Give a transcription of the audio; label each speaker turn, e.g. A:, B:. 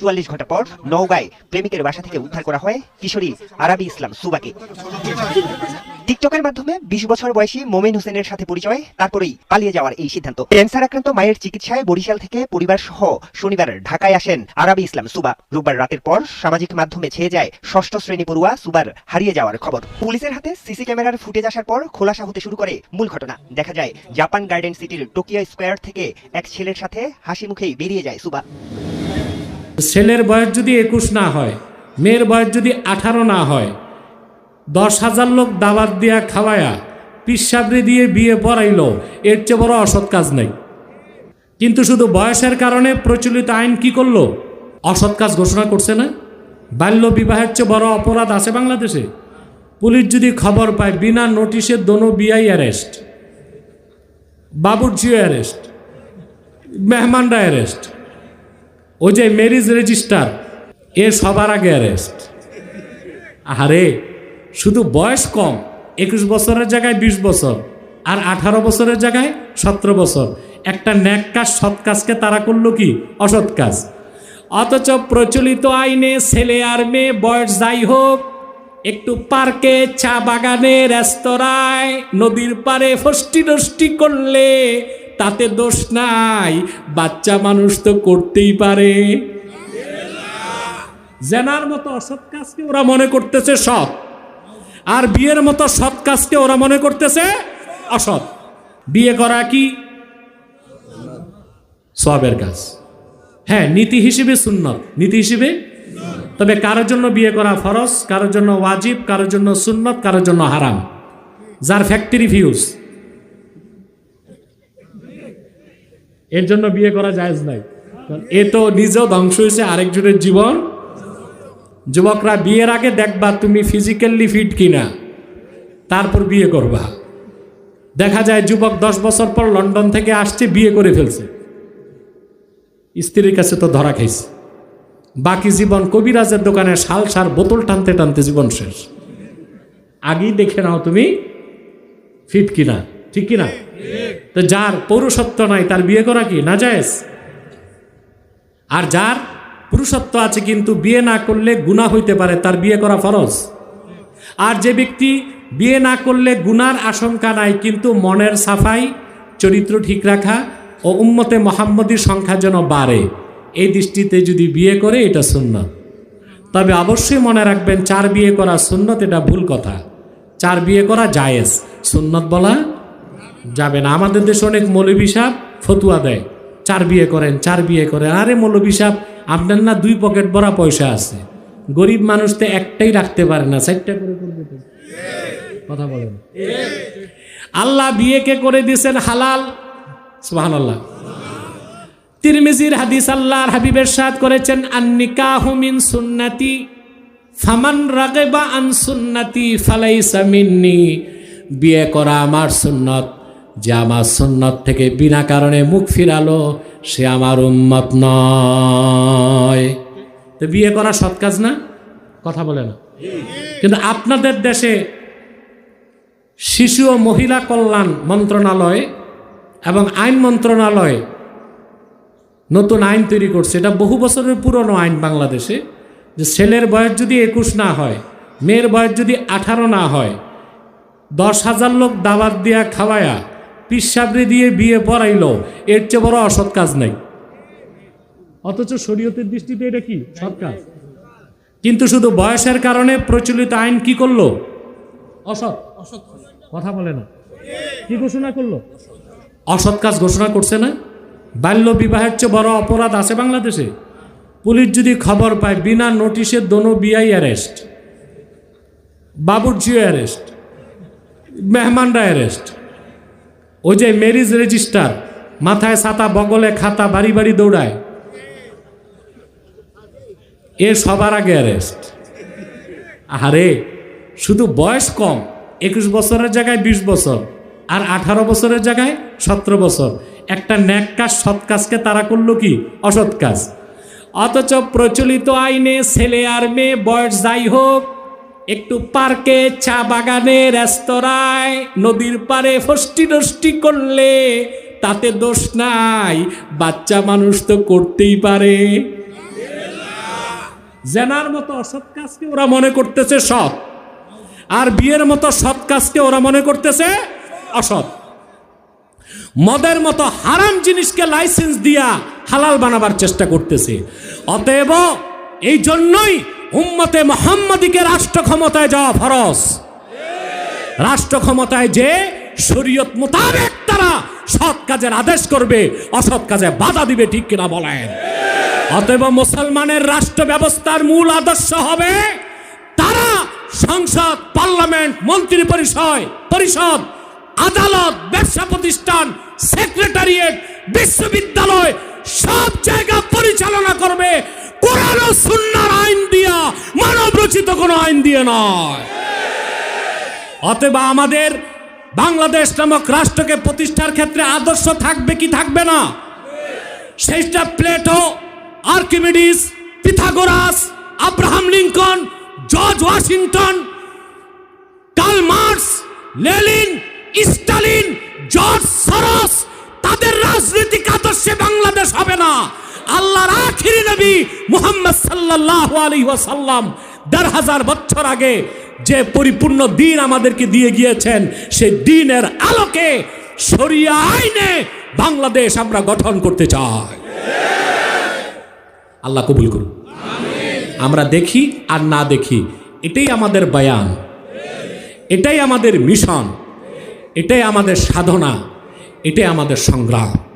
A: চুয়াল্লিশ ঘণ্টা পর নওগাঁয় প্রেমিকের বাসা থেকে উদ্ধার করা হয় কিশোরী আরাবি ইসলাম সুবাকে। টিকটকের মাধ্যমে বিশ বছর বয়সী মোমেন হোসেনের সাথে পরিচয়, তারপরেই পালিয়ে যাওয়ার এই সিদ্ধান্ত। ক্যান্সার আক্রান্ত মায়ের চিকিৎসায় বরিশাল থেকে পরিবার সহ শনিবার ঢাকায় আসেন আরাবি ইসলাম সুবা। রোববার রাতের পর সামাজিক মাধ্যমে ছেয়ে যায় ষষ্ঠ শ্রেণি পড়ুয়া সুবার হারিয়ে যাওয়ার খবর। পুলিশের হাতে সিসি ক্যামেরার ফুটেজ আসার পর খোলাসা হতে শুরু করে মূল ঘটনা। দেখা যায়, জাপান গার্ডেন সিটির টোকিও স্কোয়ার থেকে এক ছেলের সাথে হাসি মুখেই বেরিয়ে যায় সুবা।
B: ছেলের বয়স যদি একুশ না হয়, মেয়ের বয়স যদি আঠারো না হয়, দশ হাজার লোক দাবাত দিয়া খাওয়ায়া পিসাবরি দিয়ে বিয়ে পড়াইল, এর চেয়ে বড় অসৎ কাজ নেই। কিন্তু শুধু বয়সের কারণে প্রচলিত আইন কি করল? অসৎ কাজ ঘোষণা করছে না? বাল্য বিবাহের চেয়ে বড় অপরাধ আছে বাংলাদেশে? পুলিশ যদি খবর পায় বিনা নোটিশে দোনো বিআই অ্যারেস্ট, বাবুর্চিও অ্যারেস্ট মেহমানরা অ্যারেস্ট ওই যে ম্যারিজ রেজিস্টার, এ সবার আগে অ্যারেস্ট আরে শুধু বয়স কম, একুশ বছরের জায়গায় বিশ বছর, আর আঠারো বছরের জায়গায় সতেরো বছর। একটা ন্যাক কাজ, সৎ কাজকে তারা করল কি? অসৎ কাজ। অথচ প্রচলিত আইনে ছেলে আর মেয়ে, বয়স যাই হোক, একটু পার্কে, চা বাগানে, রেস্তোরাঁয়, নদীর পাড়ে, ফষ্টি নষ্টি করলে তাতে দোষ নাই। বাচ্চা মানুষ তো করতেই পারে। জেনার মতো অসৎ কাজকে ওরা মনে করতেছে সৎ। আর বিয়ের মতো সৎ কাজকে ওরা মনে করতেছে অসৎ। বিয়ে করা কি? সবের কাজ। হ্যাঁ নীতি হিসেবে সুন্নত। নীতি হিসেবে? তবে কারোর জন্য বিয়ে করা ফরজ, কারোর জন্য ওয়াজিব, কারোর জন্য সুন্নত, কারোর জন্য হারাম। যার ফ্যাক্টরি ভিউজ এর জন্য বিয়ে করা জায়েজ নাই। এ তো নিজেও ধ্বংস হয়েছে, আরেকজনের জীবন। যুবকরা বিয়ের আগে দেখবা তুমি ফিজিক্যালি ফিট কিনা, তারপর বিয়ে করবা। দেখা যায় যুবক দশ বছর পর লন্ডন থেকে আসছে, বিয়ে করে ফেলছে। স্ত্রীর কাছে তো ধরা খাইছে। বাকি জীবন কবিরাজের দোকানে শাল সার বোতল টানতে টানতে জীবন শেষ। আগেই দেখে নাও তুমি ফিট কিনা। ঠিক কিনা? তো যার পৌরসত্ব নাই, তার বিয়ে করা কি? না যায় আর যার পুরুষত্ব আছে কিন্তু বিয়ে না করলে গুণা হইতে পারে, তার বিয়ে করা ফরজ। আর যে ব্যক্তি বিয়ে না করলে গুনার আশঙ্কা নাই, কিন্তু মনের সাফাই, চরিত্র ঠিক রাখা ও উম্মতে মোহাম্মদীর সংখ্যা যেন বাড়ে, এই দৃষ্টিতে যদি বিয়ে করে, এটা সুন্নত। তবে অবশ্যই মনে রাখবেন, চার বিয়ে করা সুন্নত, এটা ভুল কথা। চার বিয়ে করা জায়েজ। সুন্নত বলা যাবে না। আমাদের দেশে অনেক মৌলবী সাহেব ফতুয়া দেয়। চার বিয়ে করেন, চার বিয়ে করেন। আরে মৌলবী সাহেব, আপনার না দুই পকেট ভরা পয়সা আছে। গরিব মানুষ তো একটাই রাখতে পারে না, চারটা করে কথা বলেন। আল্লাহ বিয়েকে করে দিয়েছেন? হালাল। সুহান আল্লাহ তিরমিজির হাদিস আল্লাহর হাবিবের সাথ করেছেন, আন্নিকাহু মিন সুন্নাতি, ফামান রাগেবা আন সুন্নাতি, ফালাইসা মিন্নি। বিয়ে করা আমার সুন্নত। যে আমার সুন্নত থেকে বিনা কারণে মুখ ফিরালো, সে আমার উম্মত নয়। তো বিয়ে করা সৎ কাজ না? কথা বলে না। কিন্তু আপনাদের দেশে শিশু ও মহিলা কল্যাণ মন্ত্রণালয় এবং আইন মন্ত্রণালয় নতুন আইন তৈরি করছে। এটা বহু বছরের পুরনো আইন বাংলাদেশে, যে ছেলের বয়স যদি একুশ না হয়, মেয়ের বয়স যদি আঠারো না হয়, দশ হাজার লোক দাবাত দিয়া খাওয়ায়া পিসাবরি দিয়ে বিয়ে পড়াইল, এর চেয়ে বড় অসৎ কাজ নাই। অথচ শরীয়তের দৃষ্টিতে এটা কি? সৎ কাজ। কিন্তু শুধু বয়সের কারণে প্রচলিত আইন কি করল? অসৎ। অসৎ কথা বলে না। কি ঘোষণা করল? অসৎ কাজ ঘোষণা করছে না? বাল্য বিবাহের চেয়ে বড় অপরাধ আছে বাংলাদেশে? পুলিশ যদি খবর পায়, বিনা নোটিশে দোনো বিআই অ্যারেস্ট, বাবুর্চিও অ্যারেস্ট, মেহমানরা অ্যারেস্ট। ওই যে ম্যারিজ রেজিস্টার, মাথায় ছাতা, বগলে খাতা, বাড়ি বাড়ি দৌড়ায়। এ সবার আগে অ্যারেস্ট আরে শুধু বয়স কম, একুশ বছরের জায়গায় বিশ বছর, আর আঠারো বছরের জায়গায় সতেরো বছর। একটা ন্যাক কাজ, সৎ কাজকে তারা করল কি? অসৎ কাজ। অথচ প্রচলিত আইনে ছেলে আর মেয়ে, বয়স যাই হোক একটু পার্কে চা বাগানে রেস্তোরাঁয়, নদীর পারে ফষ্টি নষ্টি করলে তাতে দোষ নাই, বাচ্চা মানুষ তো করতেই পারে। জেনার মতো অসৎ কাজকে ওরা মনে করতেছে সৎ, আর বিয়ের মতো সৎ কাজকে ওরা মনে করতেছে অসৎ। মদের মতো হারাম জিনিসকে লাইসেন্স দিয়া হালাল বানাবার চেষ্টা করতেছে। অতএব এই জন্যই উম্মতে মোহাম্মদীকে রাষ্ট্র ক্ষমতায় যাওয়া ফরজ। রাষ্ট্র ক্ষমতায় যে শরীয়ত মোতাবেক তারা সৎ কাজের আদেশ করবে, অসৎ কাজে বাধা দিবে, ঠিক কিনা বলেন? অতএব মুসলমানের রাষ্ট্র ব্যবস্থার মূল আদর্শ হবে তারা সংসদ, পার্লামেন্ট, মন্ত্রী পরিষদ পরিষদ, আদালত, ব্যবসা প্রতিষ্ঠান, সেক্রেটারিয়েট, বিশ্ববিদ্যালয় সব জায়গা পরিচালনা করবে। কোরআন ও সুন্নাহর আইন রচিত কোনো আইন দিয়ে নয়। অতএব আমাদের বাংলাদেশ নামক রাষ্ট্রকে প্রতিষ্ঠার ক্ষেত্রে আদর্শ থাকবে কি থাকবে না? সেইটা Plato, Archimedes, Pythagoras, Abraham Lincoln, George Washington, Karl Marx Lenin Stalin, George Soros, তাদের রাজনৈতিক আদর্শে বাংলাদেশ হবে না। আল্লাহর আখিরি নবী মুহাম্মদ সাল্লাল্লাহু আলাইহি ওয়াসাল্লাম দেড় হাজার বছর আগে যে পরিপূর্ণ দিন আমাদেরকে দিয়ে গিয়েছেন, সেই দিনের আলোকে শরিয়া আইনে বাংলাদেশ আমরা গঠন করতে চাই। আল্লাহ কবুল করুন। আমরা দেখি আর না দেখি, এটাই আমাদের বয়ান। এটাই আমাদের মিশন। এটাই আমাদের সাধনা। এটাই আমাদের সংগ্রাম।